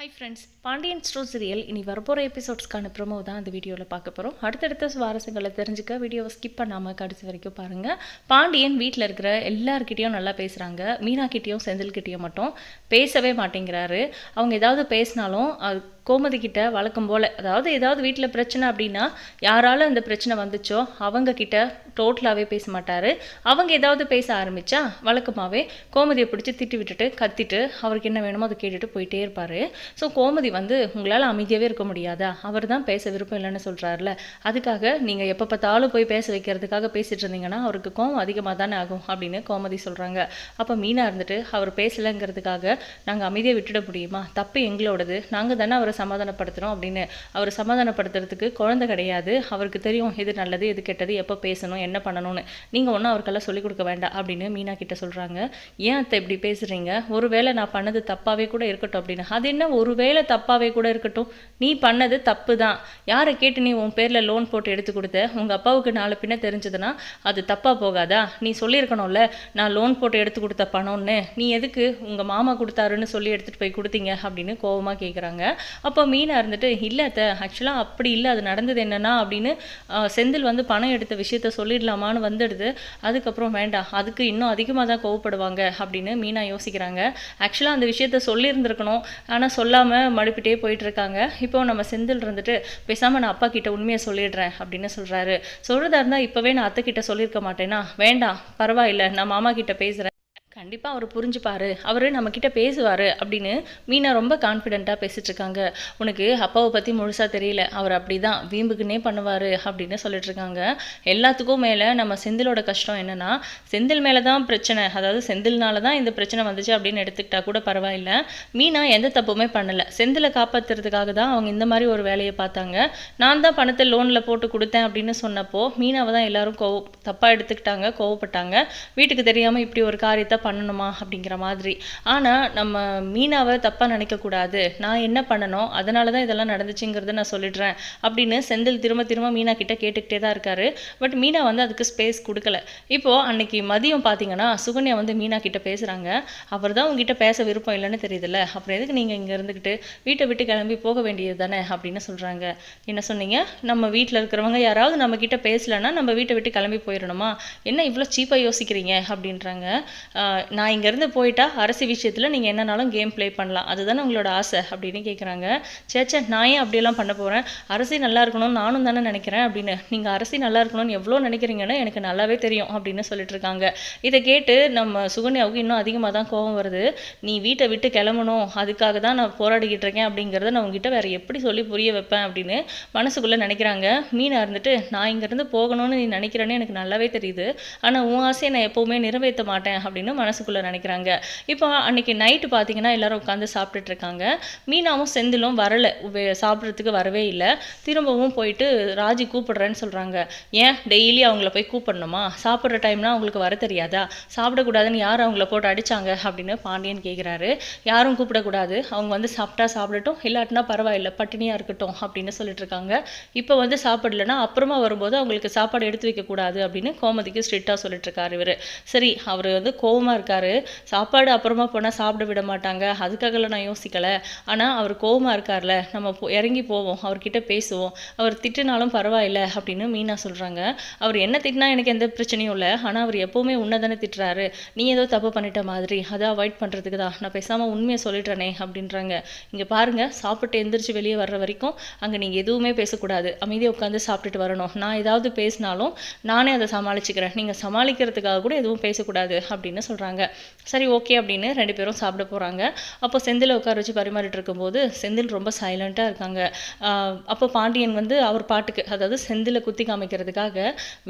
Hi friends Pandian store serial இனி வரப்போகிற எபிசோட்ஸ்க்கான promo தான் அந்த வீடியோவில் பார்க்க போகிறோம் அடுத்தடுத்த சுவாரஸ்யங்களை தெரிஞ்சுக்க வீடியோவை ஸ்கிப் பண்ணாமல் கடைசி வரைக்கும் பாருங்கள் பாண்டியன் வீட்டில் இருக்கிற எல்லாருக்கிட்டேயும் நல்லா பேசுகிறாங்க மீனாக்கிட்டேயும் செந்தில்கிட்டேயும் மட்டும் பேசவே மாட்டேங்கிறாரு. அவங்க ஏதாவது பேசினாலும் அது கோமதிக்கிட்ட வழக்கம் போல் அதாவது ஏதாவது வீட்டில் பிரச்சனை அப்படின்னா யாரால அந்த பிரச்சனை வந்துச்சோ அவங்கக்கிட்ட டோட்டலாகவே பேச மாட்டார். அவங்க ஏதாவது பேச ஆரம்பித்தா வழக்கமாகவே கோமதியை பிடிச்சி திட்டி விட்டுட்டு கத்திட்டு அவருக்கு என்ன வேணுமோ அதை கேட்டுட்டு போயிட்டே இருப்பார். ஸோ கோமதி வந்து உங்களால் அமைதியாகவே இருக்க முடியாதா? அவர் தான் பேச விருப்பம் இல்லைன்னு சொல்கிறாருல அதுக்காக நீங்கள் எப்போ பார்த்தாலும் போய் பேச வைக்கிறதுக்காக பேசிட்டு இருந்தீங்கன்னா அவருக்கு கோவம் அதிகமாக தானே ஆகும் அப்படின்னு கோமதி சொல்கிறாங்க அப்போ மீனா இருந்துட்டு அவர் பேசலைங்கிறதுக்காக நாங்கள் அமைதியை விட்டுட முடியுமா? தப்பு எங்களோடது. நாங்கள் தானே அவரை சமாதானப்படுத்துகிறோம் அப்படின்னு அவர் சமாதானப்படுத்துறதுக்கு குழந்தை கிடையாது. அவருக்கு தெரியும் எது நல்லது எது கெட்டது எப்போ பேசணும் என்ன பண்ணணும்னு. நீங்கள் ஒன்றும் அவருக்கெல்லாம் சொல்லிக் கொடுக்க வேண்டாம் அப்படின்னு மீனா கிட்ட சொல்கிறாங்க ஏன் அத்தை இப்படி பேசுகிறீங்க ஒருவேளை நான் பண்ணது தப்பாகவே கூட இருக்கட்டும் அப்படின்னு. அது என்ன ஒருவேளை தப்பாகவே கூட இருக்கட்டும். நீ பண்ணது தப்பு தான் யாரை கேட்டு நீ உன் பேரில் லோன் போட்டு எடுத்து கொடுத்த? உங்கள் அப்பாவுக்கு நாலு பின்ன தெரிஞ்சதுன்னா அது தப்பாக போகாதா? நீ சொல்லியிருக்கணும்ல நான் லோன் போட்டு எடுத்து கொடுத்த பணம்னு. நீ எதுக்கு உங்கள் மாமா கொடுத்தாருன்னு சொல்லி எடுத்துகிட்டு போய் கொடுத்தீங்க? அப்படின்னு கோவமாக கேட்குறாங்க அப்போ மீனா இருந்துட்டு இல்லை அத்தை ஆக்சுவலாக அப்படி இல்லை. அது நடந்தது என்னன்னா? அப்படின்னு செந்தில் வந்து பணம் எடுத்த விஷயத்த சொல்லிடலாமான்னு வந்துடுது. அதுக்கப்புறம் வேண்டாம் அதுக்கு இன்னும் அதிகமாக தான் கோவப்படுவாங்க. அப்படின்னு மீனா யோசிக்கிறாங்க. ஆக்சுவலாக அந்த விஷயத்த சொல்லியிருந்திருக்கணும். ஆனால் சொல்லாமல் மழுப்பிட்டே போயிட்டுருக்காங்க. இப்போ நம்ம செந்தில் இருந்துட்டு பேசாமல் நான் அப்பா கிட்ட உண்மையை சொல்லிடுறேன் அப்படின்னு சொல்கிறாரு சொல்கிறதா இருந்தால் இப்போவே நான் அத்தை கிட்ட சொல்லியிருக்க மாட்டேனா? வேண்டாம் பரவாயில்ல நான் மாமா கிட்ட பேசுகிறேன் கண்டிப்பாக அவர் புரிஞ்சுப்பார். அவர் நம்மக்கிட்ட பேசுவார் அப்படின்னு மீனா ரொம்ப கான்ஃபிடென்ட்டாக பேசிகிட்ருக்காங்க உனக்கு அப்பாவை பற்றி முழுசாக தெரியல. அவர் அப்படி தான் வீம்புக்குன்னே பண்ணுவார் அப்படின்னு சொல்லிட்டுருக்காங்க. எல்லாத்துக்கும் மேலே நம்ம செந்திலோட கஷ்டம் என்னன்னா செந்தில் மேலே தான் பிரச்சனை. அதாவது செந்தில்னால தான் இந்த பிரச்சனை வந்துச்சு அப்படின்னு எடுத்துக்கிட்டா கூட பரவாயில்ல. மீனா எந்த தப்புமே பண்ணலை. செந்திலை காப்பாற்றுறதுக்காக தான் அவங்க இந்த மாதிரி ஒரு வேலையை பார்த்தாங்க. நான் தான் பணத்தை லோனில் போட்டு கொடுத்தேன் அப்படின்னு சொன்னப்போ மீனாவை தான் எல்லாரும் கோவ தப்பாக எடுத்துக்கிட்டாங்க கோவப்பட்டாங்க. வீட்டுக்கு தெரியாமல் இப்படி ஒரு காரியத்தை பண்ணணுமா அப்படிங்கிற மாதிரி. ஆனால் நம்ம மீனாவை தப்பாக நினைக்கக்கூடாது. நான் என்ன பண்ணணும் அதனால தான் இதெல்லாம் நடந்துச்சுங்கிறத நான் சொல்லிடுறேன் அப்படின்னு செந்தில் திரும்ப திரும்ப மீனா கிட்ட கேட்டுக்கிட்டே தான் இருக்காரு. பட் மீனா வந்து அதுக்கு ஸ்பேஸ் கொடுக்கல. இப்போது அன்னைக்கு மதியம் பார்த்தீங்கன்னா சுகன்யா வந்து மீனா கிட்ட பேசுகிறாங்க அவர் தான் உங்ககிட்ட பேச விருப்பம் இல்லைன்னு தெரியுதுல்ல. அப்புறம் எதுக்கு நீங்கள் இங்கே இருந்துக்கிட்டு வீட்டை விட்டு கிளம்பி போக வேண்டியது தானே அப்படின்னு சொல்கிறாங்க என்ன சொன்னீங்க? நம்ம வீட்டில் இருக்கிறவங்க யாராவது நம்ம கிட்ட பேசலைன்னா நம்ம வீட்டை விட்டு கிளம்பி போயிடணுமா? என்ன இவ்வளோ சீப்பாக யோசிக்கிறீங்க? அப்படின்றாங்க. நான் இங்கேருந்து போயிட்டா அரசு விஷயத்தில் நீங்கள் என்னன்னாலும் கேம் ப்ளே பண்ணலாம். அதுதானே உங்களோட ஆசை அப்படின்னு கேட்குறாங்க சேச்சே நான் ஏன் அப்படியெல்லாம் பண்ண போகிறேன் அரசி நல்லா இருக்கணும்னு நானும் தானே நினைக்கிறேன் அப்படின்னு. நீங்கள் அரசி நல்லா இருக்கணும்னு எவ்வளோ நினைக்கிறீங்கன்னு எனக்கு நல்லாவே தெரியும் அப்படின்னு சொல்லிட்டு இருக்காங்க. இதை கேட்டு நம்ம சுகன்யாவுக்கு இன்னும் அதிகமாக தான் கோபம் வருது. நீ வீட்டை விட்டு கிளம்பணும். அதுக்காக தான் நான் போராடிக்கிட்டு இருக்கேன் அப்படிங்கிறத நான் உங்ககிட்ட வேறு எப்படி சொல்லி புரிய வைப்பேன் அப்படின்னு மனசுக்குள்ளே நினைக்கிறாங்க. மீனாக இருந்துட்டு நான் இங்கேருந்து போகணும்னு நீ நினைக்கிறேன்னு எனக்கு நல்லாவே தெரியுது. ஆனால் உன் ஆசையை நான் எப்போவுமே நிறைவேற்ற மாட்டேன் அப்படின்னு மனசுக்குள்ளே நினைக்கிறாங்க. இப்போ அன்னைக்கு நைட்டு பார்த்தீங்கன்னா எல்லாரும் உட்காந்து சாப்பிட்டுட்டு இருக்காங்க. மீனாவும் செந்திலும் வரலை. சாப்பிட்றதுக்கு வரவே இல்லை. திரும்பவும் போயிட்டு ராஜி கூப்பிடுறேன்னு சொல்கிறாங்க ஏன்? டெய்லி அவங்கள போய் கூப்பிடணுமா? சாப்பிட்ற டைம்னா அவங்களுக்கு வர தெரியாதா? சாப்பிடக்கூடாதுன்னு யார் அவங்கள போட்டு அடிச்சாங்க? அப்படின்னு பாண்டியன் கேட்குறாரு யாரும் கூப்பிடக்கூடாது. அவங்க வந்து சாப்பிட்டா சாப்பிடட்டும். இல்லாட்டினா பரவாயில்ல. பட்டினியாக இருக்கட்டும் அப்படின்னு சொல்லிட்டு இருக்காங்க. இப்போ வந்து சாப்பிடலன்னா அப்புறமா வரும்போது அவங்களுக்கு சாப்பாடு எடுத்து வைக்கக்கூடாது அப்படின்னு கோமதிக்கு ஸ்ட்ரிக்டாக சொல்லிட்டு இருக்காரு இவர். சரி அவர் வந்து கோவம் இருக்காரு. சாப்பாடு அப்புறமா போனால் சாப்பிட விட மாட்டாங்க. அதுக்காகலாம் நான் யோசிக்கலை. ஆனால் அவர் கோவமா இருக்கார்ல. நம்ம இறங்கி போவோம். அவர்கிட்ட பேசுவோம். அவர் திட்டுனாலும் பரவாயில்ல அப்படின்னு மீனா சொல்கிறாங்க அவர் என்ன திட்டினா எனக்கு எந்த பிரச்சனையும் இல்லை. ஆனால் அவர் எப்போவுமே உன்னை தானே திட்டுறாரு. நீ ஏதோ தப்பு பண்ணிட்ட மாதிரி. அதை அவாய்ட் பண்ணுறதுக்கு தான். நான் பேசாமல் உண்மையை சொல்லிடுறேனே அப்படின்றாங்க. இங்கே பாருங்க. சாப்பிட்டு எந்திரிச்சு வெளியே வர்ற வரைக்கும் அங்கே நீங்கள் எதுவுமே பேசக்கூடாது. அமைதியாக உட்காந்து சாப்பிட்டுட்டு வரணும். நான் ஏதாவது பேசினாலும் நானே அதை சமாளிச்சுக்கிறேன். நீங்கள் சமாளிக்கிறதுக்காக கூட எதுவும் பேசக்கூடாது அப்படின்னு சொல்கிறாங்க சரி ஓகே அப்படின்னு ரெண்டு பேரும் சாப்பிட போகிறாங்க அப்போ செந்தில் உட்கார வச்சு பரிமாறிட்டு இருக்கும்போது செந்தில் ரொம்ப சைலண்ட்டாக இருக்காங்க. அப்போ பாண்டியன் வந்து அவர் பாட்டுக்கு அதாவது செந்திலை குத்தி காமிக்கிறதுக்காக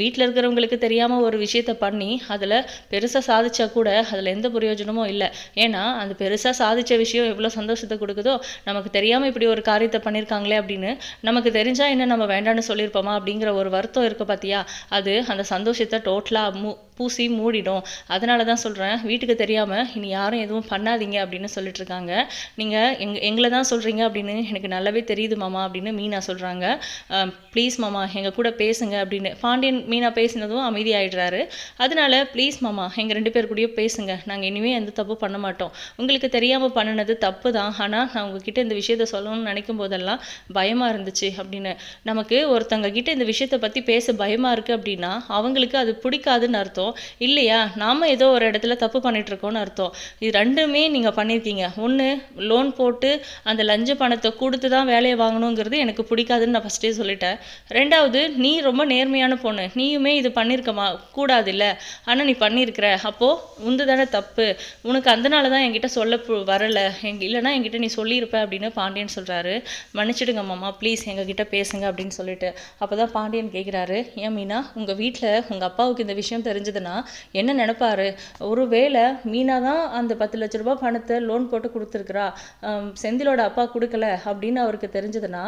வீட்டில் இருக்கிறவங்களுக்கு தெரியாமல் ஒரு விஷயத்த பண்ணி அதில் பெருசாக சாதிச்சா கூட அதில் எந்த பிரயோஜனமும் இல்லை. ஏன்னா அந்த பெருசாக சாதித்த விஷயம் எவ்வளோ சந்தோஷத்தை கொடுக்குதோ நமக்கு தெரியாமல் இப்படி ஒரு காரியத்தை பண்ணியிருக்காங்களே அப்படின்னு நமக்கு தெரிஞ்சால் என்ன நம்ம வேண்டாம்னு சொல்லியிருப்போமா அப்படிங்கிற ஒரு வருத்தம் இருக்கு பார்த்தியா அது அந்த சந்தோஷத்தை டோட்டலாக மூ பூசி மூடிடும். அதனால தான் சொல்கிறேன் வீட்டுக்கு தெரியாமல் இனி யாரும் எதுவும் பண்ணாதீங்க அப்படின்னு சொல்லிட்டு இருக்காங்க. நீங்கள் எங் எங்களை தான் சொல்கிறீங்க அப்படின்னு எனக்கு நல்லாவே தெரியுது மாமா அப்படின்னு மீனா சொல்கிறாங்க ப்ளீஸ் மாமா எங்கள் கூட பேசுங்க அப்படின்னு. பாண்டியன் மீனா பேசினதும் அமைதியாகிடுறாரு அதனால ப்ளீஸ் மாமா எங்கள் ரெண்டு பேர் கூடயும் பேசுங்க. நாங்கள் இனிமேல் எந்த தப்பு பண்ண மாட்டோம். உங்களுக்கு தெரியாமல் பண்ணினது தப்பு தான். ஆனால் நான் உங்ககிட்ட இந்த விஷயத்த சொல்லணும்னு நினைக்கும் போதெல்லாம் பயமாக இருந்துச்சு அப்படின்னு. நமக்கு ஒருத்தங்க கிட்ட இந்த விஷயத்தை பற்றி பேச பயமாக இருக்குது அப்படின்னா அவங்களுக்கு அது பிடிக்காதுன்னு அர்த்தம். இல்லையா? நாம் ஏதோ ஒரு இடத்துல தப்பு பண்ணிட்டு இருக்கோம்னு அர்த்தம். இது ரெண்டுமே நீங்கள் பண்ணியிருக்கீங்க ஒன்று லோன் போட்டு அந்த லஞ்ச பணத்தை கொடுத்து தான் வேலையை வாங்கணுங்கிறது எனக்கு பிடிக்காதுன்னு நான் ஃபஸ்ட்டே சொல்லிட்டேன். ரெண்டாவது நீ ரொம்ப நேர்மையான பொண்ணு. நீயுமே இது பண்ணியிருக்கமா கூடாது இல்லை ஆனால் நீ பண்ணியிருக்கிற அப்போது உந்து தானே தப்பு. உனக்கு அதனால தான் என்கிட்ட சொல்ல வரலை. எங்க இல்லைன்னா என்கிட்ட நீ சொல்லியிருப்ப அப்படின்னு பாண்டியன் சொல்கிறாரு மன்னிச்சிடுங்க மாமா. ப்ளீஸ் எங்ககிட்ட பேசுங்க அப்படின்னு சொல்லிட்டு. அப்போ தான் பாண்டியன் கேட்குறாரு ஏன் மீனா உங்கள் வீட்டில் உங்கள் அப்பாவுக்கு இந்த விஷயம் தெரிஞ்சதுன்னா என்ன நினைப்பாரு? ஒருவேளை மீனா தான் அந்த பத்து லட்ச ரூபாய் பணத்தை லோன் போட்டு கொடுத்துருக்குறா. செந்திலோட அப்பா கொடுக்கல அப்படின்னு அவருக்கு தெரிஞ்சதுன்னா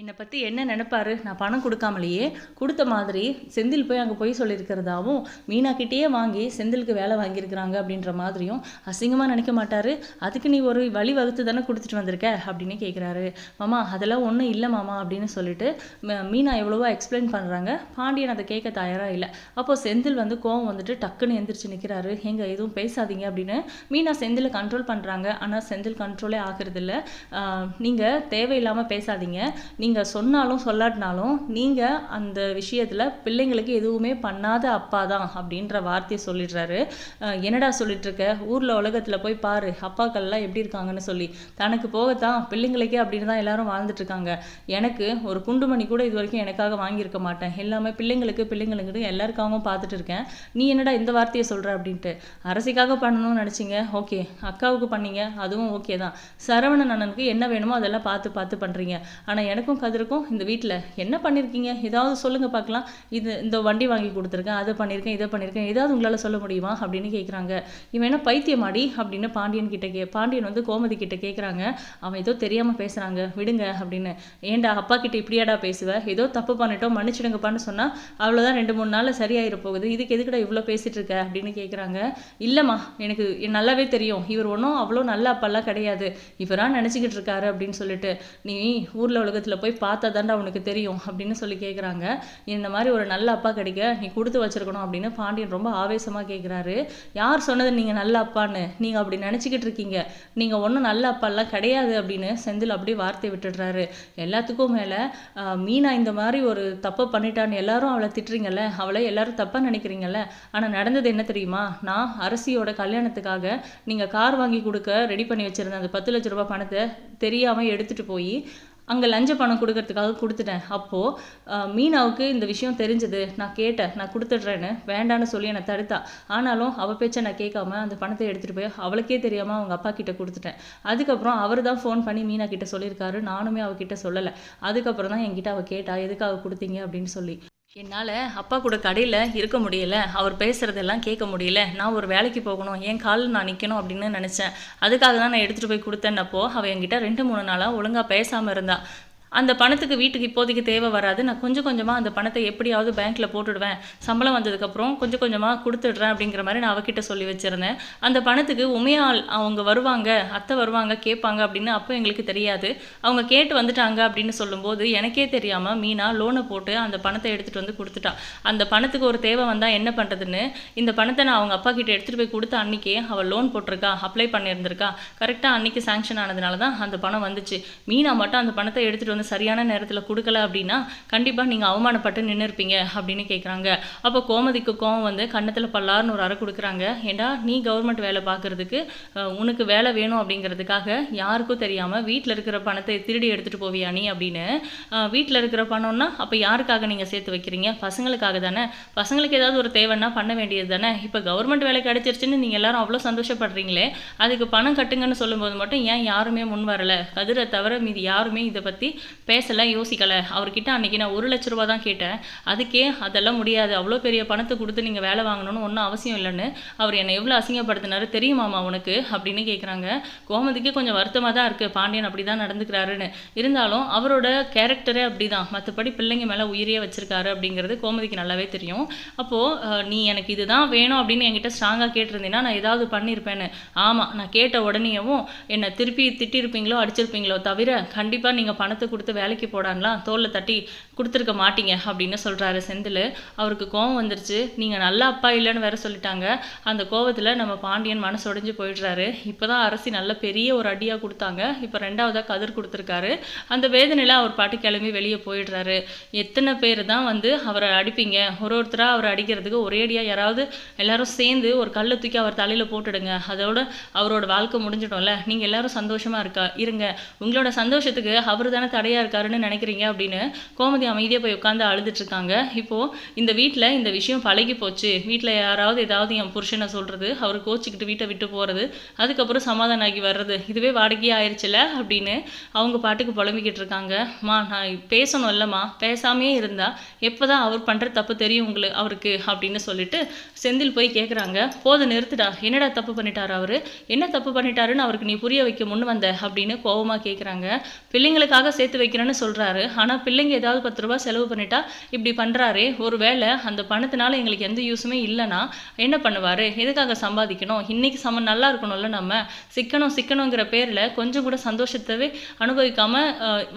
என்னை பற்றி என்ன நினைப்பாரு? நான் பணம் கொடுக்காமலேயே கொடுத்த மாதிரி செந்தில் போய் அங்கே போய் சொல்லியிருக்கிறதாவும் மீனாக்கிட்டேயே வாங்கி செந்திலுக்கு வேலை வாங்கியிருக்கிறாங்க அப்படின்ற மாதிரியும் அசிங்கமாக நினைக்க மாட்டார். அதுக்கு நீ ஒரு வழி வகுத்து தானே கொடுத்துட்டு வந்திருக்க? அப்படின்னு கேட்குறாரு மாமா அதெல்லாம் ஒன்றும் இல்லை மாமா அப்படின்னு சொல்லிட்டு ம- மீனா எவ்வளவோ எக்ஸ்பிளைன் பண்ணுறாங்க பாண்டியன் அதை கேட்க தயாராக இல்லை. அப்போது செந்தில் வந்து கோவம் வந்துட்டு டக்குன்னு எந்திரிச்சு நிற்கிறாரு எங்கே எதுவும் பேசாதீங்க அப்படின்னு. மீனா செந்திலை கண்ட்ரோல் பண்ணுறாங்க ஆனால் செந்தில் கண்ட்ரோலே ஆகுறதில்ல. நீங்கள் தேவையில்லாமல் பேசாதீங்க. நீங்கள் நீங்கள் சொன்னாலும் சொல்லாட்டினாலும் நீங்கள் அந்த விஷயத்தில் பிள்ளைங்களுக்கு எதுவுமே பண்ணாத அப்பா தான் அப்படின்ற வார்த்தையை சொல்லிடுறாரு. என்னடா சொல்லிட்டு இருக்க ஊரில் உலகத்தில் போய் பாரு அப்பாக்கள்லாம் எப்படி இருக்காங்கன்னு சொல்லி. தனக்கு போகத்தான் பிள்ளைங்களுக்கே அப்படின்னு தான் எல்லாரும் வாழ்ந்துட்டுருக்காங்க. எனக்கு ஒரு குண்டுமணி கூட இது வரைக்கும் எனக்காக வாங்கியிருக்க மாட்டேன். எல்லாமே பிள்ளைங்களுக்கு பிள்ளைங்களுக்கு எல்லாருக்காகவும் பார்த்துட்டு இருக்கேன் நீ என்னடா இந்த வார்த்தையை சொல்கிற அப்படின்ட்டு. அரசிக்காக பண்ணணும்னு நினச்சிங்க? ஓகே. அக்காவுக்கு பண்ணீங்க அதுவும் ஓகே தான். சரவணன் அண்ணனுக்கு என்ன வேணுமோ அதெல்லாம் பார்த்து பார்த்து பண்ணுறீங்க ஆனால் எனக்கு எனக்கும் கதிருக்கும். இந்த வீட்டில் என்ன பண்ணியிருக்கீங்க ஏதாவது சொல்லுங்கள் பார்க்கலாம். இது இந்த வண்டி வாங்கி கொடுத்துருக்கேன் அதை பண்ணியிருக்கேன் இதை பண்ணியிருக்கேன் ஏதாவது உங்களால் சொல்ல முடியுமா அப்படின்னு கேட்குறாங்க இவன் என்ன பைத்தியமாடி அப்படின்னு பாண்டியன் கிட்ட கே பாண்டியன் வந்து கோமதி கிட்ட கேட்குறாங்க அவன் ஏதோ தெரியாமல் பேசுகிறாங்க விடுங்க அப்படின்னு. ஏன்டா அப்பா கிட்ட இப்படியாடா பேசுவ? ஏதோ தப்பு பண்ணிட்டோம் மன்னிச்சிடுங்கப்பான்னு சொன்னால் அவ்வளோதான் ரெண்டு மூணு நாளில் சரியாயிர போகுது. இதுக்கு எதுக்குடா இவ்வளோ பேசிட்டு இருக்க? அப்படின்னு கேட்குறாங்க இல்லைம்மா எனக்கு நல்லாவே தெரியும். இவர் ஒன்றும் அவ்வளோ நல்ல அப்பாலாம் கிடையாது. இவராக நினச்சிக்கிட்டு இருக்காரு அப்படின்னு சொல்லிட்டு நீ ஊரில் உலகத்தில் போய் பார்த்தா தாண்டா உனக்கு தெரியும் அப்படின்னு சொல்லி கேட்குறாங்க இந்த மாதிரி ஒரு நல்ல அப்பா கிடைக்க நீ கொடுத்து வச்சிருக்கணும் அப்படின்னு பாண்டியன் ரொம்ப ஆவேசமாக கேட்குறாரு யார் சொன்னது நீங்கள் நல்ல அப்பான்னு? நீங்கள் அப்படி நினச்சிக்கிட்டு இருக்கீங்க. நீங்கள் ஒன்றும் நல்ல அப்பாலாம் கிடையாது அப்படின்னு செந்தில் அப்படியே வார்த்தை விட்டுடுறாரு. எல்லாத்துக்கும் மேலே மீனா இந்த மாதிரி ஒரு தப்பை பண்ணிட்டான்னு எல்லாரும் அவளை திட்டுறீங்கல்ல அவளை எல்லாரும் தப்பாக நினைக்கிறீங்கல்ல ஆனால் நடந்தது என்ன தெரியுமா? நான் அரசியோட கல்யாணத்துக்காக நீங்கள் கார் வாங்கி கொடுக்க ரெடி பண்ணி வச்சுருந்தேன். அந்த பத்து லட்ச ரூபாய் பணத்தை தெரியாமல் எடுத்துகிட்டு போய் அங்கே லஞ்ச பணம் கொடுக்கறதுக்காக கொடுத்துட்டேன். அப்போது மீனாவுக்கு இந்த விஷயம் தெரிஞ்சது. நான் கேட்டேன். நான் கொடுத்துட்றேன்னு. வேண்டான்னு சொல்லி என்னை தடுத்தா. ஆனாலும் அவள் பேச்சை நான் கேட்காம அந்த பணத்தை எடுத்துகிட்டு போய் அவளுக்கே தெரியாமல் அவங்க அப்பா கிட்ட கொடுத்துட்டேன். அதுக்கப்புறம் அவர் தான் ஃபோன் பண்ணி மீனா கிட்ட சொல்லியிருக்காரு. நானுமே அவகிட்ட சொல்லலை. அதுக்கப்புறம் தான் என்கிட்ட அவள் கேட்டா எதுக்காக கொடுத்தீங்க? அப்படின்னு சொல்லி. என்னால் அப்பா கூட கடையில் இருக்க முடியல. அவர் பேசுகிறதெல்லாம் கேட்க முடியல. நான் ஒரு வேலைக்கு போகணும். என் காலில் நான் நிற்கணும் அப்படின்னு நினச்சேன். அதுக்காக தான் நான் எடுத்துகிட்டு போய் கொடுத்தேன்னப்போ அவள் என்கிட்ட ரெண்டு மூணு நாளாக ஒழுங்காக பேசாமல் இருந்தா. அந்த பணத்துக்கு வீட்டுக்கு இப்போதைக்கு தேவை வராது. நான் கொஞ்சம் கொஞ்சமாக அந்த பணத்தை எப்படியாவது பேங்க்கில் போட்டுடுவேன். சம்பளம் வந்ததுக்கப்புறம் கொஞ்சம் கொஞ்சமாக கொடுத்துடுறேன் அப்படிங்கிற மாதிரி நான் அவகிட்ட சொல்லி வச்சுருந்தேன். அந்த பணத்துக்கு உமையால் அவங்க வருவாங்க அத்தை வருவாங்க கேட்பாங்க அப்படின்னு அப்போ எங்களுக்கு தெரியாது. அவங்க கேட்டு வந்துட்டாங்க அப்படின்னு சொல்லும்போது எனக்கே தெரியாமல் மீனா லோனை போட்டு அந்த பணத்தை எடுத்துகிட்டு வந்து கொடுத்துட்டா. அந்த பணத்துக்கு ஒரு தேவை வந்தால் என்ன பண்ணுறதுன்னு இந்த பணத்தை நான் அவங்க அப்பா கிட்ட எடுத்துகிட்டு போய் கொடுத்த அன்றைக்கே அவள் லோன் போட்டிருக்கா அப்ளை பண்ணியிருந்திருக்கா. கரெக்டாக அன்றைக்கி சாங்ஷன் ஆனதுனால தான் அந்த பணம் வந்துச்சு. மீனா மட்டும் அந்த பணத்தை எடுத்துகிட்டு வந்து சரியான நேரத்தில் கொடுக்கல அப்படின்னா கண்டிப்பாக நீங்கள் அவமானப்பட்டு நின்று இருப்பீங்க அப்படின்னு கேட்குறாங்க அப்போ கோமதிக்கு கோவம் வந்து கன்னத்தில் பல்லார்னு ஒரு அறை கொடுக்குறாங்க. ஏண்டா நீ கவர்மெண்ட் வேலை பார்க்குறதுக்கு உனக்கு வேலை வேணும் அப்படிங்கிறதுக்காக யாருக்கும் தெரியாமல் வீட்டில் இருக்கிற பணத்தை திருடி எடுத்துகிட்டு போவியா நீ அப்படின்னு வீட்டில் இருக்கிற பணம்னா அப்போ யாருக்காக நீங்கள் சேர்த்து வைக்கிறீங்க? பசங்களுக்காக தானே? பசங்களுக்கு ஏதாவது ஒரு தேவைன்னா பண்ண வேண்டியது தானே? இப்போ கவர்மெண்ட் வேலை கிடைச்சிருச்சுன்னு நீங்கள் எல்லாரும் அவ்வளோ சந்தோஷப்படுறீங்களே அதுக்கு பணம் கட்டுங்கன்னு சொல்லும்போது மட்டும் ஏன் யாருமே முன் வரலை? கதிரை தவிர மீதி யாருமே இதை பற்றி பேசலை யோசிக்கலை. அவர்கிட்ட அன்றைக்கி நான் ஒரு லட்ச ரூபா தான் கேட்டேன். அதுக்கே அதெல்லாம் முடியாது. அவ்வளோ பெரிய பணத்தை கொடுத்து நீங்கள் வேலை வாங்கணும்னு ஒன்றும் அவசியம் இல்லைன்னு அவர் என்னை எவ்வளோ அசிங்கப்படுத்தினாரு தெரியுமாமா உனக்கு? அப்படின்னு கேட்குறாங்க கோமதிக்கு கொஞ்சம் வருத்தமாக தான் இருக்குது பாண்டியன் அப்படி தான் நடந்துக்கிறாருன்னு. இருந்தாலும் அவரோட கேரக்டரே அப்படி தான் மற்றபடி பிள்ளைங்க மேலே உயிரியே வச்சுருக்காரு அப்படிங்கிறது கோமதிக்கு நல்லாவே தெரியும். அப்போது நீ எனக்கு இதுதான் வேணும் அப்படின்னு என்கிட்ட ஸ்ட்ராங்காக கேட்டிருந்தீங்கன்னா நான் ஏதாவது பண்ணியிருப்பேன்னு ஆமாம் நான் கேட்ட உடனேயும் என்னை திருப்பி திட்டிருப்பீங்களோ அடிச்சிருப்பீங்களோ தவிர கண்டிப்பாக நீங்கள் பணத்தை கொடுத்து வேலைக்கு போடான்லாம் தோளில் தட்டி கொடுத்துருக்க மாட்டீங்க அப்படின்னு சொல்கிறாரு செந்தில். அவருக்கு கோவம் வந்துருச்சு. நீங்கள் நல்ல அப்பா இல்லைன்னு வேற சொல்லிட்டாங்க. அந்த கோவத்தில் நம்ம பாண்டியன் மனசு உடைஞ்சு போயிடுறாரு. இப்போ தான் அரசி நல்ல பெரிய ஒரு அடியாக கொடுத்தாங்க. இப்போ ரெண்டாவதாக கதிர் கொடுத்துருக்காரு. அந்த வேதனையில் அவர் பாட்டு கிளம்பி வெளியே போயிடுறாரு. எத்தனை பேர் தான் வந்து அவரை அடிப்பீங்க? ஒரு ஒருத்தராக அவரை அடிக்கிறதுக்கு ஒரே அடியாக யாராவது எல்லாரும் சேர்ந்து ஒரு கல்லை தூக்கி அவர் தலையில் போட்டுடுங்க. அதோட அவரோட வாழ்க்கை முடிஞ்சிடும்ல. நீங்கள் எல்லாரும் சந்தோஷமாக இருக்கா இருங்க. உங்களோட சந்தோஷத்துக்கு அவர் தானே தடையாக இருக்காருன்னு நினைக்கிறீங்க அப்படின்னு கோமதி அமைதியாக போய் உட்காந்து அழுதுட்டுருக்காங்க இப்போது இந்த வீட்டில் இந்த விஷயம் பழகி போச்சு. வீட்டில் யாராவது ஏதாவது என் புருஷனை சொல்கிறது அவர் கோச்சிக்கிட்டு வீட்டை விட்டு போகிறது அதுக்கப்புறம் சமாதானம் ஆகி வர்றது இதுவே வாடகையாக ஆயிடுச்சுல அப்படின்னு அவங்க பாட்டுக்கு புலம்பிக்கிட்டு இருக்காங்க. மா நான் பேசணும் இல்லைம்மா. பேசாமே இருந்தால் எப்போ தான் அவர் பண்ணுற தப்பு தெரியும் உங்களுக்கு அவருக்கு அப்படின்னு சொல்லிட்டு செந்தில் போய் கேட்குறாங்க போதும் நிறுத்துடா. என்னடா தப்பு பண்ணிட்டாரு அவர்? என்ன தப்பு பண்ணிட்டாருன்னு அவருக்கு நீ புரிய வைக்க முன் வந்த? அப்படின்னு கோபமாக கேட்குறாங்க பிள்ளைங்களுக்காக சேர்த்து வைக்கிறேன்னு சொல்கிறாரு ஆனால் பிள்ளைங்க ஏதாவது பத்து ரூபா செலவு பண்ணிட்டா இப்படி பண்ணுறாரே ஒருவேளை அந்த பணத்தினால எங்களுக்கு எந்த யூஸுமே இல்லைன்னா என்ன பண்ணுவார்? எதுக்காக சம்பாதிக்கணும்? இன்னைக்கு சம நல்லா இருக்கணும்ல நம்ம. சிக்கனம் சிக்கணுங்கிற பேரில் கொஞ்சம் கூட சந்தோஷத்தவே அனுபவிக்காமல்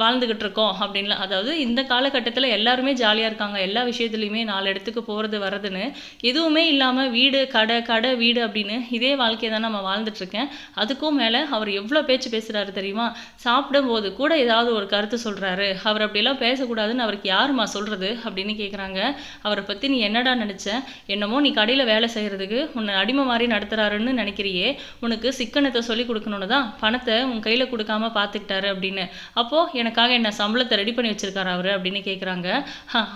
வாழ்ந்துக்கிட்டு இருக்கோம் அப்படின்லாம் அதாவது இந்த காலகட்டத்தில் எல்லாருமே ஜாலியாக இருக்காங்க. எல்லா விஷயத்துலையுமே நாலு இடத்துக்கு போகிறது வர்றதுன்னு எதுவுமே இல்லாமல் வீடு கடை கடை வீடு அப்படின்னு இதே வாழ்க்கையை தான் நம்ம வாழ்ந்துட்டுருக்கேன் அதுக்கும் மேலே அவர் எவ்வளோ பேச்சு பேசுகிறாரு தெரியுமா? சாப்பிடும்போது கூட ஏதாவது ஒரு கருத்து கருத்து சொல்கிறாரு அவர் அப்படிலாம் பேசக்கூடாதுன்னு அவருக்கு யாருமா சொல்கிறது அப்படின்னு கேட்குறாங்க அவரை பற்றி நீ என்னடா நினச்ச? என்னமோ நீ கடையில் வேலை செய்கிறதுக்கு உன்னை அடிமை மாதிரி நடத்துகிறாருன்னு நினைக்கிறியே. உனக்கு சிக்கனத்தை சொல்லி கொடுக்கணுன்னு தான் பணத்தை உன் கையில் கொடுக்காம பார்த்துக்கிட்டாரு அப்படின்னு. அப்போது எனக்காக என்ன சம்பளத்தை ரெடி பண்ணி வச்சுருக்காரு அவர் அப்படின்னு கேட்குறாங்க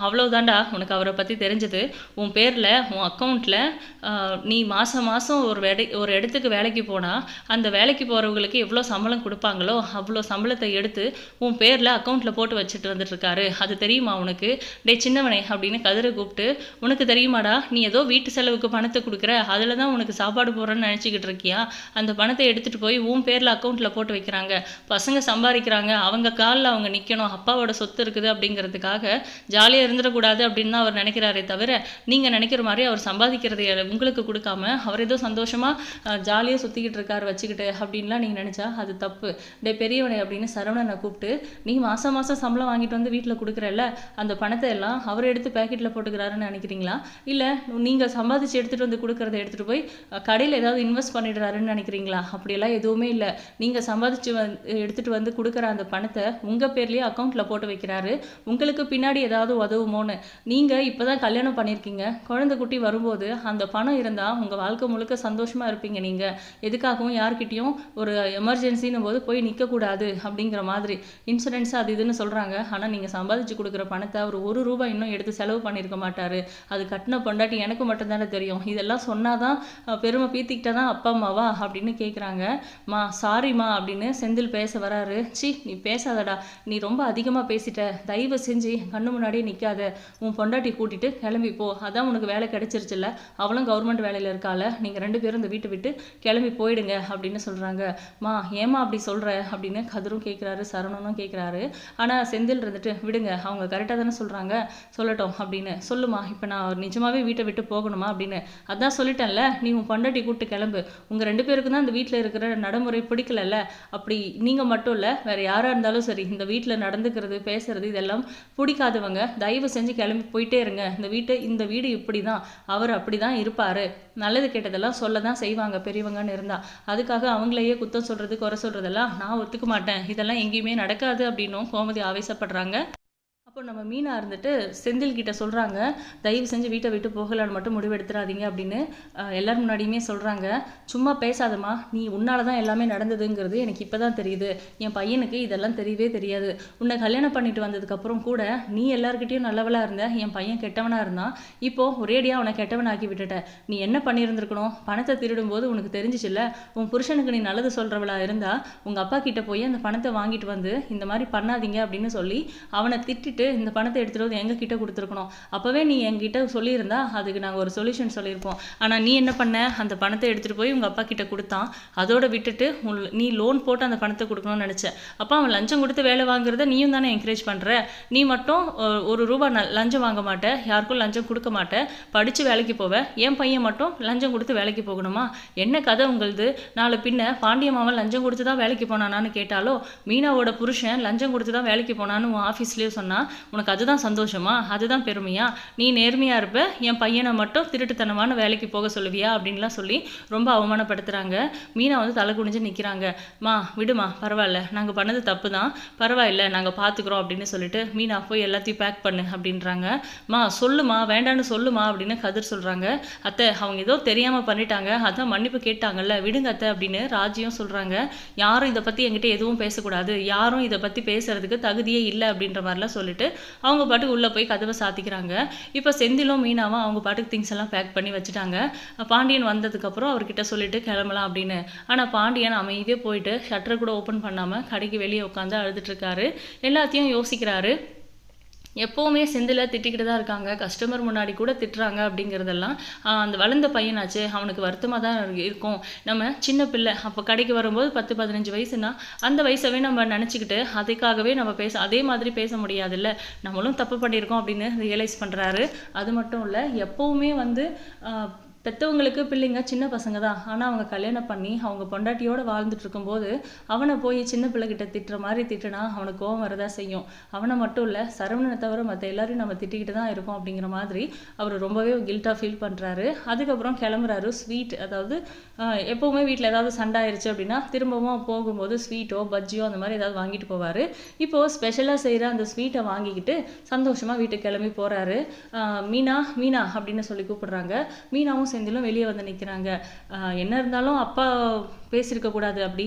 அவ்வளோதாண்டா உனக்கு அவரை பற்றி தெரிஞ்சது. உன் பேரில் உன் அக்கௌண்ட்டில் நீ மாதம் மாதம் ஒரு வேலை ஒரு இடத்துக்கு வேலைக்கு போனால் அந்த வேலைக்கு போகிறவங்களுக்கு எவ்வளோ சம்பளம் கொடுப்பாங்களோ அவ்வளோ சம்பளத்தை எடுத்து உன் பேர் பேரில் அக்கௌண்ட்டில் போட்டு வச்சுட்டு வந்துட்டுருக்காரு அது தெரியுமா உனக்கு? டே சின்னவனே அப்படின்னு கதிரை கூப்பிட்டு உனக்கு தெரியுமாடா நீ ஏதோ வீட்டு செலவுக்கு பணத்தை கொடுக்குற அதில் தான் உனக்கு சாப்பாடு போடுறேன்னு நினச்சிக்கிட்டு இருக்கியா? அந்த பணத்தை எடுத்துகிட்டு போய் உன் பேரில் அக்கௌண்ட்டில் போட்டு வைக்கிறாங்க. பசங்க சம்பாதிக்கிறாங்க. அவங்க காலில் அவங்க நிற்கணும் அப்பாவோட சொத்து இருக்குது அப்படிங்கிறதுக்காக ஜாலியாக இருந்துடக்கூடாது அப்படின்னு தான் அவர் நினைக்கிறாரே தவிர நீங்கள் நினைக்கிற மாதிரி அவர் சம்பாதிக்கிறது உங்களுக்கு கொடுக்காம அவர் ஏதோ சந்தோஷமாக ஜாலியாக சுற்றிக்கிட்டு இருக்காரு வச்சுக்கிட்டு அப்படின்லாம் நீங்கள் நினச்சா அது தப்பு. டே பெரியவனை அப்படின்னு சரவணனை கூப்பிட்டு நீ மாதம் மாதம் சம்பளம் வாங்கிட்டு வந்து வீட்டில் கொடுக்குறல்ல அந்த பணத்தை எல்லாம் அவர் எடுத்து பேக்கெட்டில் போட்டுக்கிறாருன்னு நினைக்கிறீங்களா? இல்லை நீங்கள் சம்பாதிச்சு எடுத்துகிட்டு வந்து கொடுக்குறத எடுத்துகிட்டு போய் கடையில் ஏதாவது இன்வெஸ்ட் பண்ணிடுறாருன்னு நினைக்கிறீங்களா? அப்படியெல்லாம் எதுவுமே இல்லை. நீங்கள் சம்பாதிச்சு வந் எடுத்துகிட்டு வந்து கொடுக்குற அந்த பணத்தை உங்கள் பேர்லேயே அக்கௌண்ட்டில் போட்டு வைக்கிறாரு. உங்களுக்கு பின்னாடி ஏதாவது உதவுமோன்னு. நீங்கள் இப்போ தான் கல்யாணம் பண்ணியிருக்கீங்க குழந்தை குட்டி வரும்போது அந்த பணம் இருந்தால் உங்கள் வாழ்க்கை முழுக்க சந்தோஷமாக இருப்பீங்க நீங்கள் எதுக்காகவும் யார்கிட்டயும் ஒரு எமர்ஜென்சின்னும் போது போய் நிற்கக்கூடாது அப்படிங்கிற மாதிரி. இன்சூரன்ஸ் அது இதுன்னு சொல்கிறாங்க ஆனால் நீங்கள் சம்பாதிச்சு கொடுக்குற பணத்தை அவர் ஒரு ரூபாய் இன்னும் எடுத்து செலவு பண்ணியிருக்க மாட்டார். அது கட்டின பொண்டாட்டி எனக்கு மட்டும்தானே தெரியும். இதெல்லாம் சொன்னால் தான் பெருமை பீத்திக்கிட்ட தான் அப்பா அம்மாவா அப்படின்னு கேட்குறாங்க மா சாரிம்மா அப்படின்னு செந்தில் பேச வராரு. சி நீ பேசாதடா. நீ ரொம்ப அதிகமாக பேசிட்ட. தயவு செஞ்சு கண்ணு முன்னாடியே நிற்காத உன் பொண்டாட்டி கூட்டிட்டு கிளம்பி போ. அதான் உனக்கு வேலை கிடைச்சிருச்சுல்ல. அவளும் கவர்மெண்ட் வேலையில் இருக்கால நீங்கள் ரெண்டு பேரும் இந்த வீட்டை விட்டு கிளம்பி போயிடுங்க அப்படின்னு சொல்கிறாங்க மா ஏமா அப்படி சொல்கிற அப்படின்னு கதிரும் கேட்குறாரு சரவணனும் கேட்குறாரு ஆனால் செந்தில் இருந்துட்டு விடுங்க அவங்க கரெக்டாக தானே சொல்கிறாங்க சொல்லட்டும் அப்படின்னு. சொல்லுமா இப்போ நான் நிஜமாவே வீட்டை விட்டு போகணுமா? அப்படின்னு. அதான் சொல்லிட்டேன்ல நீ உன் பொண்டாட்டி கூப்பிட்டு கிளம்பு. உங்கள் ரெண்டு பேருக்கு தான் இந்த வீட்டில் இருக்கிற நடைமுறை பிடிக்கலல்ல. அப்படி நீங்கள் மட்டும் இல்லை வேறு யாராக இருந்தாலும் சரி இந்த வீட்டில் நடந்துக்கிறது பேசுறது இதெல்லாம் பிடிக்காதவங்க தயவு செஞ்சு கிளம்பி போயிட்டே இருங்க. இந்த வீட்டை இந்த வீடு இப்படி தான் அவர் அப்படி தான் இருப்பார். நல்லது கெட்டதெல்லாம் சொல்ல தான் செய்வாங்க பெரியவங்கன்னு இருந்தால் அதுக்காக அவங்களையே குத்தம் சொல்கிறது குறை சொல்கிறதெல்லாம் நான் ஒத்துக்க மாட்டேன். இதெல்லாம் எங்கேயுமே நடக்காது அப்படின்னும் கோமதி ஆவேசப்படுறாங்க. அப்போ நம்ம மீனா இருந்துட்டு செந்தில் கிட்ட சொல்கிறாங்க தயவு செஞ்சு வீட்டை விட்டு போகலான்னு மட்டும் முடிவெடுத்துறாதீங்க அப்படின்னு அஹ், முன்னாடியுமே சொல்கிறாங்க சும்மா பேசாதம்மா நீ உன்னால தான் எல்லாமே நடந்ததுங்கிறது எனக்கு இப்போ தான் தெரியுது. என் பையனுக்கு இதெல்லாம் தெரியவே தெரியாது. உன்னை கல்யாணம் பண்ணிட்டு வந்ததுக்கப்புறம் கூட நீ எல்லாருக்கிட்டையும் நல்லவளாக இருந்த என் பையன் கெட்டவனாக இருந்தான். இப்போ ஒரேடியாக அவனை கெட்டவனாக்கி விட்டுட்ட. நீ என்ன பண்ணியிருந்திருக்கணும் பணத்தை திருடும்போது உனக்கு தெரிஞ்சிச்சுல்ல? உன் புருஷனுக்கு நீ நல்லது சொல்கிறவளா இருந்தால் உங்கள் அப்பா கிட்ட போய் அந்த பணத்தை வாங்கிட்டு வந்து இந்த மாதிரி பண்ணாதீங்க அப்படின்னு சொல்லி அவனை திட்டிட்டு இந்த பணத்தை எடுத்துகிட்டு வந்து எங்ககிட்ட கொடுத்துருக்கணும். அப்போவே நீ என்கிட்ட சொல்லியிருந்தா அதுக்கு நாங்கள் ஒரு சொல்யூஷன் சொல்லியிருப்போம். ஆனால் நீ என்ன பண்ண? அந்த பணத்தை எடுத்துகிட்டு போய் உங்கள் அப்பா கிட்ட கொடுத்தான். அதோட விட்டுட்டு உன் நீ லோன் போட்டு அந்த பணத்தை கொடுக்கணும்னு நினச்சேன் அப்போ அவன் லஞ்சம் கொடுத்து வேலை வாங்குறத நீயும் தானே என்கரேஜ் பண்ணுற நீ மட்டும் ஒரு ரூபா ந- லஞ்சம் வாங்க மாட்டேன் யாருக்கும் லஞ்சம் கொடுக்க மாட்டேன் படித்து வேலைக்கு போவ. என் பையன் மட்டும் லஞ்சம் கொடுத்து வேலைக்கு போகணுமா? என்ன கதை உங்களுது? நாளை பின்ன பாண்டிய மாமன் லஞ்சம் கொடுத்து தான் வேலைக்கு போனானான்னு கேட்டாலோ மீனாவோட புருஷன் லஞ்சம் கொடுத்து தான் வேலைக்கு போனான்னு உன் ஆஃபீஸ்லேயே சொன்னான் உனக்கு அதுதான் சந்தோஷமா? அதுதான் பெருமையா? நீ நேர்மையா இருப்ப என் பையனை மட்டும் திருட்டுத்தனமான வேலைக்கு போக சொல்லுவியா? அப்படின்லாம் சொல்லி ரொம்ப அவமானப்படுத்துறாங்க. மீனா வந்து தலை குனிஞ்சு நிற்கிறாங்க மா விடுமா பரவாயில்ல. நாங்கள் பண்ணது தப்பு தான் பரவாயில்ல நாங்கள் பார்த்துக்குறோம் அப்படின்னு சொல்லிட்டு மீனா போய் எல்லாத்தையும் பேக் பண்ணு அப்படின்றாங்க. மா சொல்லுமா வேண்டான்னு சொல்லுமா? அப்படின்னு கதிர் சொல்கிறாங்க அத்தை அவங்க ஏதோ தெரியாமல் பண்ணிட்டாங்க. அதான் மன்னிப்பு கேட்டாங்கல்ல. விடுங்க அத்தை அப்படின்னு ராஜியும் சொல்கிறாங்க யாரும் இதை பற்றி என்கிட்ட எதுவும் பேசக்கூடாது. யாரும் இதை பற்றி பேசுறதுக்கு தகுதியே இல்லை அப்படின்ற மாதிரிலாம் சொல்லிட்டு அவங்க பாட்டுக்கு உள்ளே போய் கதவை சாத்திக்கிறாங்க. இப்போ செந்திலும் மீனாவும் அவங்க பாட்டுக்கு திங்ஸ் எல்லாம் பேக் பண்ணி வச்சுட்டாங்க. பாண்டியன் வந்ததுக்கப்புறம் அவர்கிட்ட சொல்லிட்டு கிளம்பலாம் அப்படின்னு. ஆனால் பாண்டியன் அமைதியாக போயிட்டு ஷட்டர் கூட ஓப்பன் பண்ணாமல் கடைக்கு வெளியே உட்காந்து அழுதுட்டு இருக்காரு. எல்லாத்தையும் யோசிக்கிறாரு. எப்போவுமே செந்தில் திட்டிக்கிட்டு தான் இருக்காங்க. கஸ்டமர் முன்னாடி கூட திட்டுறாங்க அப்படிங்கிறதெல்லாம் அந்த வளர்ந்த பையனாச்சே அவனுக்கு வருத்தமாக தான் இருக்கும். நம்ம சின்ன பிள்ளை அப்போ கடைக்கு வரும்போது பத்து பதினஞ்சு வயசுனா அந்த வயசவே நம்ம நினச்சிக்கிட்டு அதுக்காகவே நம்ம பேச அதே மாதிரி பேச முடியாதுல்ல. நம்மளும் தப்பு பண்ணியிருக்கோம் அப்படின்னு ரியலைஸ் பண்ணுறாரு அது மட்டும் இல்லை எப்போவுமே வந்து பெற்றவங்களுக்கு பிள்ளைங்க சின்ன பசங்க தான். ஆனால் அவங்க கல்யாணம் பண்ணி அவங்க பொண்டாட்டியோடு வாழ்ந்துட்டு இருக்கும்போது அவனை போய் சின்ன பிள்ளைகிட்ட திட்டுற மாதிரி திட்டுனா அவனுக்கு கோவம் வரதா செய்யும். அவனை மட்டும் இல்லை சரவணனை தவிர மற்ற எல்லாரையும் நம்ம திட்டிக்கிட்டு தான் இருக்கோம் அப்படிங்கிற மாதிரி அவர் ரொம்பவே கில்ட்டாக ஃபீல் பண்ணுறாரு அதுக்கப்புறம் கிளம்புறாரு ஸ்வீட் அதாவது எப்போவுமே வீட்டில் ஏதாவது சண்டை ஆயிடுச்சு அப்படின்னா திரும்பவும் போகும்போது ஸ்வீட்டோ பஜ்ஜியோ அந்த மாதிரி ஏதாவது வாங்கிட்டு போவார். இப்போது ஸ்பெஷலாக செய்கிற அந்த ஸ்வீட்டை வாங்கிக்கிட்டு சந்தோஷமாக வீட்டுக்கு கிளம்பி போகிறாரு மீனா மீனா அப்படின்னு சொல்லி கூப்பிடுறாங்க. மீனாவும் செந்திலும் வெளியே வந்து நிற்கிறாங்க என்ன இருந்தாலும் அப்பா பேசியிருக்க கூடாது அப்படி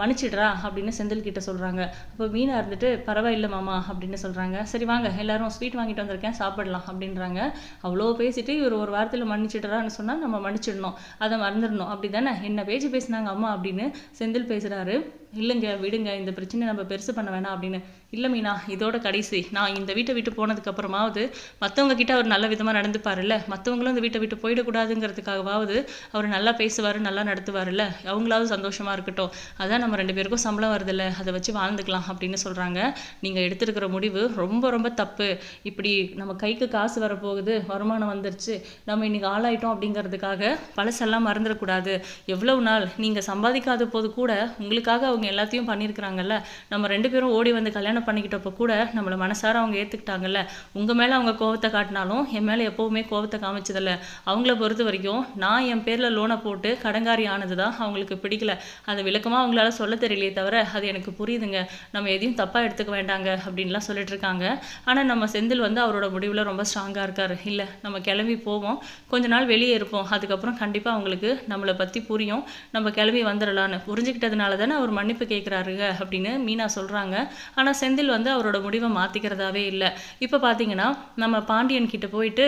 மன்னிச்சிடுறா அப்படின்னு செந்தில் கிட்ட சொல்கிறாங்க அப்போ மீனா இருந்துட்டு பரவாயில்ல மாமா அப்படின்னு சொல்கிறாங்க சரி வாங்க எல்லாரும் ஸ்வீட் வாங்கிட்டு வந்திருக்கேன் சாப்பிடலாம் அப்படின்றாங்க. அவ்வளோ பேசிட்டு இவர் ஒரு வாரத்தில் மன்னிச்சிடுறான்னு சொன்னால் நம்ம மன்னிச்சிடணும் அதை மறந்துடணும். அப்படி தானே என்ன பேச்சு பேசினாங்க அம்மா அப்படின்னு செந்தில் பேசுகிறாரு இல்லைங்க விடுங்க இந்த பிரச்சனை நம்ம பெருசு பண்ண வேணாம் அப்படின்னு. இல்லை மீனா இதோட கடைசி. நான் இந்த வீட்டை விட்டு போனதுக்கப்புறமாவது மற்றவங்க கிட்ட அவர் நல்ல விதமாக நடந்துப்பாருல்ல. மற்றவங்களும் இந்த வீட்டை விட்டு போயிடக்கூடாதுங்கிறதுக்காகவாவது அவர் நல்லா பேசுவார் நல்லா நடத்துவார்ல அவங்கள இருந்தாலும் சந்தோஷமாக இருக்கட்டும். அதான் நம்ம ரெண்டு பேருக்கும் சம்பளம் வருதில்ல அதை வச்சு வாழ்ந்துக்கலாம் அப்படின்னு சொல்கிறாங்க நீங்கள் எடுத்திருக்கிற முடிவு ரொம்ப ரொம்ப தப்பு. இப்படி நம்ம கைக்கு காசு வரப்போகுது வருமானம் வந்துருச்சு நம்ம இன்னைக்கு ஆளாயிட்டோம் அப்படிங்கிறதுக்காக பழசெல்லாம் மறந்துடக்கூடாது. எவ்வளவு நாள் நீங்கள் சம்பாதிக்காத போது கூட உங்களுக்காக அவங்க எல்லாத்தையும் பண்ணியிருக்கிறாங்கல்ல நம்ம ரெண்டு பேரும் ஓடி வந்து கல்யாணம் பண்ணிக்கிட்டப்போ கூட நம்மளை மனசார அவங்க ஏற்றுக்கிட்டாங்கல்ல உங்கள் மேலே அவங்க கோவத்தை காட்டினாலும் என் மேலே எப்போவுமே கோவத்தை காமிச்சதில்ல. அவங்கள பொறுத்த வரைக்கும் நான் என் பேரில் லோனை போட்டு கடங்காரி ஆனது தான் அவங்களுக்கு பிடிக்கல. அதை விளக்கமாக அவங்களால சொல்ல தெரியலையே தவிர அது எனக்கு புரியுதுங்க. நம்ம எதையும் தப்பாக எடுத்துக்க வேண்டாங்க அப்படின்லாம் சொல்லிட்டு இருக்காங்க. ஆனால் நம்ம செந்தில் வந்து அவரோட முடிவில் ரொம்ப ஸ்ட்ராங்காக இருக்கார். இல்லை நம்ம கிளம்பி போவோம். கொஞ்ச நாள் வெளியே இருப்போம். அதுக்கப்புறம் கண்டிப்பாக அவங்களுக்கு நம்மளை பற்றி புரியும். நம்ம கிளம்பி வந்துடலான்னு புரிஞ்சுக்கிட்டதுனால தானே அவர் மன்னிப்பு கேட்குறாருங்க அப்படின்னு மீனா சொல்கிறாங்க ஆனால் செந்தில் வந்து அவரோட முடிவை மாற்றிக்கிறதாவே இல்லை. இப்போ பார்த்தீங்கன்னா நம்ம பாண்டியன் கிட்ட போயிட்டு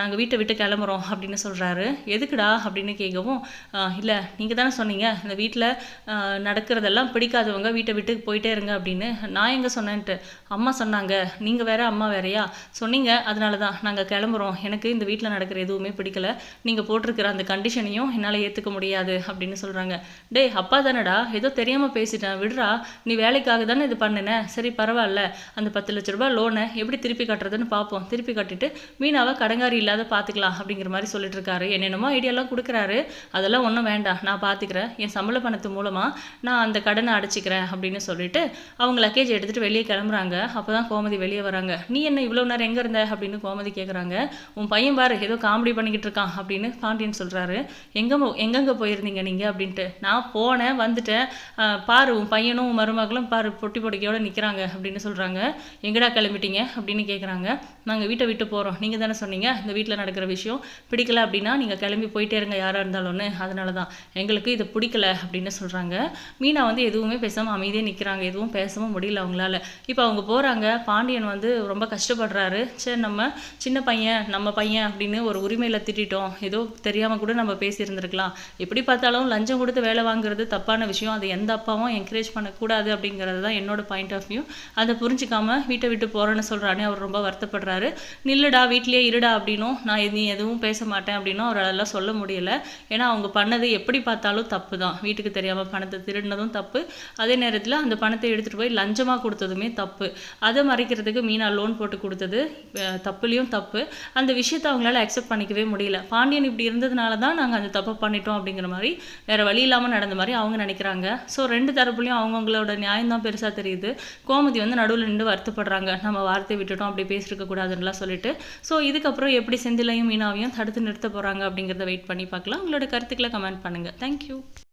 நாங்கள் வீட்டை விட்டு கிளம்புறோம் அப்படின்னு சொல்கிறாரு எதுக்குடா? அப்படின்னு கேட்கவும் இல்லை நீங்கள் தானே சொன்னீங்க. இந்த வீட்டில் நடக்கிறதெல்லாம் பிடிக்காதவங்க வீட்டை விட்டு போயிட்டே இருங்க அப்படின்னு நான் எங்கே சொன்னேன்ட்டு. அம்மா சொன்னாங்க நீங்கள் வேற அம்மா வேறயா? சொன்னீங்க அதனால தான் நாங்கள் கிளம்புறோம். எனக்கு இந்த வீட்டில் நடக்கிற எதுவுமே பிடிக்கல. நீங்கள் போட்டிருக்கிற அந்த கண்டிஷனையும் என்னால் ஏற்றுக்க முடியாது அப்படின்னு சொல்கிறாங்க டேய் அப்பா தானடா? ஏதோ தெரியாமல் பேசிட்டேன். விடுறா. நீ வேலைக்காக தானே இது பண்ணினேன் சரி பரவாயில்ல. அந்த பத்து லட்ச ரூபாய் லோனை எப்படி திருப்பி கட்டுறதுன்னு பார்ப்போம் திருப்பி கட்டிட்டு மீனாவை கடங்காரி இல்லாத பார்த்துக்கலாம் அப்படிங்கிற மாதிரி சொல்லிட்டு இருக்காரு. என்னென்னமோ ஐடியாலாம் கொடுக்குறாரு. அதெல்லாம் ஒன்றும் வேண்டாம். நான் பார்த்துக்கிறேன் என் சம்பள பணத்து மூலமாக நான் அந்த கடனை அடைச்சிக்கிறேன் அப்படின்னு சொல்லிட்டு அவங்க லக்கேஜ் எடுத்துகிட்டு வெளியே கிளம்புறாங்க. அப்போ தான் கோமதி வெளியே வராங்க. நீ என்ன இவ்வளோ நேரம் எங்கே இருந்த? அப்படின்னு கோமதி கேட்குறாங்க உன் பையன் பாரு ஏதோ காமெடி பண்ணிக்கிட்டு இருக்கான் அப்படின்னு பாண்டியன் சொல்கிறாரு எங்கே எங்கெங்கே போயிருந்தீங்க நீங்கள் அப்படின்ட்டு. நான் போனேன் வந்துட்டேன். பாரு உன் பையனும் உன் மருமகளும் பாரு பொட்டி பொடிக்கையோடு நிற்கிறாங்க அப்படின்னு சொல்கிறாங்க எங்கடா கிளம்பிட்டீங்க? அப்படின்னு கேட்குறாங்க நாங்கள் வீட்டை விட்டு போகிறோம் நீங்கள் தானே சொன்னீங்க இந்த வீட்டில் நடக்கிற விஷயம். பிடிக்கல அப்படின்னா நீங்கள் கிளம்பி போயிட்டே இருங்க யாராக இருந்தாலும்னு. அதனால தான் எங்களுக்கு இது பிடிக்கல அப்படின்னு சொல்கிறாங்க மீனா வந்து எதுவுமே பேசாமல் அமைதியாக நிற்கிறாங்க எதுவும் பேசவும் முடியல அவங்களால. இப்போ அவங்க போகிறாங்க பாண்டியன் வந்து ரொம்ப கஷ்டப்படுறாரு. சரி நம்ம சின்ன பையன் நம்ம பையன் அப்படின்னு ஒரு உரிமையில் திட்டிட்டோம். ஏதோ தெரியாமல் கூட நம்ம பேசியிருந்துருக்கலாம். எப்படி பார்த்தாலும் லஞ்சம் கொடுத்து வேலை வாங்குறது தப்பான விஷயம். அது எந்த அப்பாவும் என்கரேஜ் பண்ணக்கூடாது அப்படிங்கிறது தான் என்னோட பாயிண்ட் ஆஃப் வியூ அதை புரிஞ்சுக்காம வீட்டை விட்டு போகிறேன்னு சொல்கிறானே அவர் ரொம்ப வருத்தப்படுறாரு. நில்லுடா வீட்லேயே இருடா அப்படின்னும். நான் நீ எதுவும் பேச மாட்டேன் அப்படின்னும் அவரால் சொல்ல முடியல. ஏன்னா அவங்க பண்ணது எப்படி பார்த்தாலும் தப்பு. தப்பு தான் வீட்டுக்கு தெரியாமல் பணத்தை திருடினதும் தப்பு. அதே நேரத்தில் அந்த பணத்தை எடுத்துகிட்டு போய் லஞ்சமாக கொடுத்ததுமே தப்பு. அதை மறைக்கிறதுக்கு மீனா லோன் போட்டு கொடுத்தது தப்புலேயும் தப்பு. அந்த விஷயத்தை அவங்களால அக்செப்ட் பண்ணிக்கவே முடியல. பாண்டியன் இப்படி இருந்ததுனால தான் நாங்கள் அந்த தப்பை பண்ணிட்டோம் அப்படிங்கிற மாதிரி வேறு வழி இல்லாமல் நடந்த மாதிரி அவங்க நினைக்கிறாங்க. ஸோ ரெண்டு தரப்புலையும் அவங்கவுங்களோட நியாயம் தான் பெருசாக தெரியுது. கோமதி வந்து நடுவில் நின்று வருத்தப்படுறாங்க. நம்ம வார்த்தை விட்டுட்டோம் அப்படி பேசியிருக்க கூடாதுன்னுலாம் சொல்லிட்டு. ஸோ இதுக்கப்புறம் எப்படி செந்திலையும் மீனாவையும் தடுத்து நிறுத்த போகிறாங்க அப்படிங்கிறத வெயிட் பண்ணி பார்க்கலாம். உங்களோட கருத்துக்களை கமெண்ட் பண்ணுங்கள் தேங்க்யூ